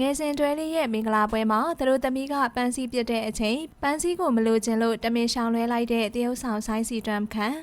ငယ်စဉ်တွဲလေးရဲ့မင်္ဂလာပွဲမှာသူတို့သမီးကပန်းစည်းပြစ်တဲ့အချိန်ပန်းစည်းကိုမလိုချင်လို့တမင်ရှောင်လွဲလိုက်တဲ့တရုတ်ဆောင်ဆိုင်းစီတမ်ခန်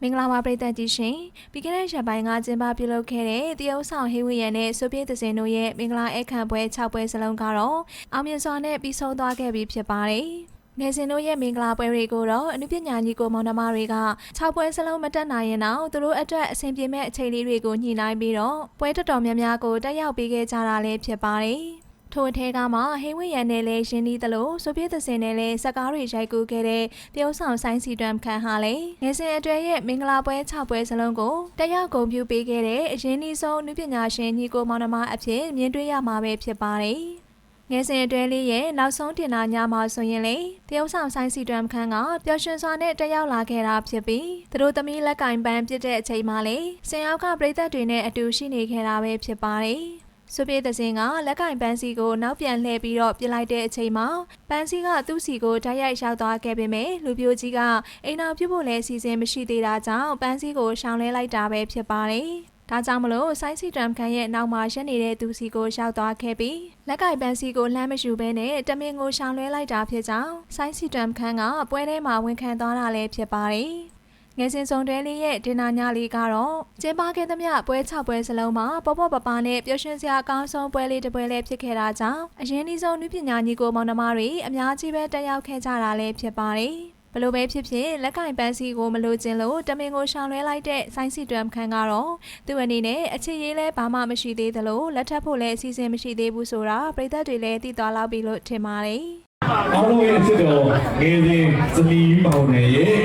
မင်္ဂလာပါပရိသတ်ကြီးရှင်ပြီးခဲ့တဲ့ရက်ပိုင်းကကျင်းပပြုလုပ်ခဲ့တဲ့တရုတ်ဆောင်ဟေးဝီယန်နဲ့ဆိုဗီယက်သစင်တို့ရဲ့မင်္ဂလာအခမ်းပွဲ6ပွဲစလုံးကတော့အောင်မြင်စွာနဲ့ပြီးဆုံးသွားခဲ့ပြီဖြစ်ပါတယ် ငယ်စဉ်တို့ရဲ့မင်္ဂလာပွဲတွေကိုတော့အနုပညာညီကိုမောင်နှမတွေက6ပွဲစလုံးမတက်နိုင်ရင်တော့သူတို့အတွက်အဆင်ပြေမဲ့အချိန်လေးတွေကိုညှိနှိုင်းပြီးတော့ပွဲတော်တော်များများကိုတက်ရောက်ပေးခဲ့ကြတာလည်းဖြစ်ပါတယ်။ထိုအထဲကမှဟိဝိယန်နဲ့လည်းရင်းနှီးသလိုဆိုဗီယက်သစင်နဲ့လည်းစကားတွေရိုက်ကူးခဲ့တဲ့တရုတ်ဆောင်ဆိုင်းစီတမ်ခန်ဟာလည်းငယ်စဉ်အတွဲရဲ့မင်္ဂလာပွဲ6ပွဲစလုံးကိုတက်ရောက်ဂုဏ်ပြုပေးခဲ့တဲ့အရင်းနှီးဆုံးအနုပညာရှင်ညီကိုမောင်နှမအဖြစ်မြင်တွေ့ရမှာပဲဖြစ်ပါတယ်။ ငယ်စဉ်အတွဲလေးရဲ့နောက်ဆုံးတင်လာညမှာဆိုရင်လေတရုတ်ဆောင်ဆိုင်စီတမ်ခန်းကပျော်ရွှင်စွာနဲ့တက်ရောက်လာခဲ့တာဖြစ်ပြီးသူတို့သမီးလက်ကင်ပန်းပြစ်တဲ့အချိန်မှာလေဆင်ရောက်ကပြိသက်တွေနဲ့အတူရှိနေခဲ့တာပဲဖြစ်ပါတယ်။ဆိုပြေးတဲ့စင်ကလက်ကင်ပန်းစီကိုနောက်ပြန်လှည့်ပြီးတော့ပြစ်လိုက်တဲ့အချိန်မှာပန်းစီကသူ့စီကိုတိုက်ရိုက်ရောက်သွားခဲ့ပေမဲ့လူပြိုကြီးကအိမ်အောင်ပြုတ်ဖို့လည်းစီစဉ်မရှိသေးတာကြောင့်ပန်းစီကိုရှောင်လဲလိုက်တာပဲဖြစ်ပါတယ်။ ဒါကြောင့်မလို့ဆိုင်းစီတမ်ခန်ရဲ့နောက်မှာရက်နေတဲ့သူစီကိုရောက်သွားခဲ့ပြီးလက်ကင်ပန်းစီကိုလှမ်းမယူဘဲနဲ့တမင်ကိုရှောင်လွဲလိုက်တာဖြစ်ကြောင်းဆိုင်းစီတမ်ခန်ကပွဲထဲမှာဝန်ခံသွားတာလည်းဖြစ်ပါတယ်။ငယ်စဉ်စုံတွဲလေးရဲ့ဒင်နာညလေးကတော့ကျင်းပခဲ့သမျှပွဲ6ပွဲစလုံးမှာပေါ့ပေါ့ပပနဲ့ပျော်ရွှင်စရာအကောင်းဆုံးပွဲလေးတစ်ပွဲလေးဖြစ်ခဲ့တာကြောင့်အရင်ဒီဆုံးနုပညာညီကိုမောင်နှမတွေအများကြီးပဲတက်ရောက်ခဲ့ကြတာလည်းဖြစ်ပါတယ်။ ဘလို့ပဲဖြစ်ဖြစ်လက်ကင်ပန်းစီကိုမလိုချင်လို့တမင်ကိုရှောင်လွဲလိုက်တဲ့ဆိုင်းစီတွမ်ခန်းကတော့သူ့အနေနဲ့အချစ်ရေးလဲဘာမှမရှိသေးသလိုလက်ထပ်ဖို့လည်းအစီအစဉ်မရှိသေးဘူးဆိုတာပြည်သက်တွေလည်းသိသွားလောက်ပြီလို့ထင်ပါတယ်အားလုံးရဲ့အစ်တော်ငယ်စဉ်ဇနီးမောင်နယ်ရဲ့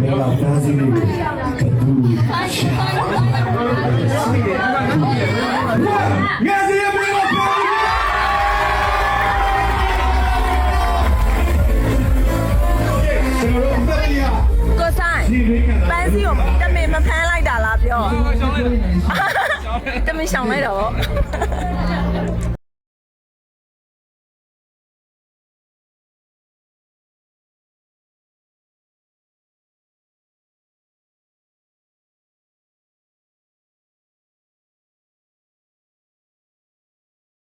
မေလာသားစီလေးကိုဘူးရှာ ပန်းစီကိုတမင်မဖမ်းလိုက်တာလားပြောတမင်ရှောင်လိုက်တော့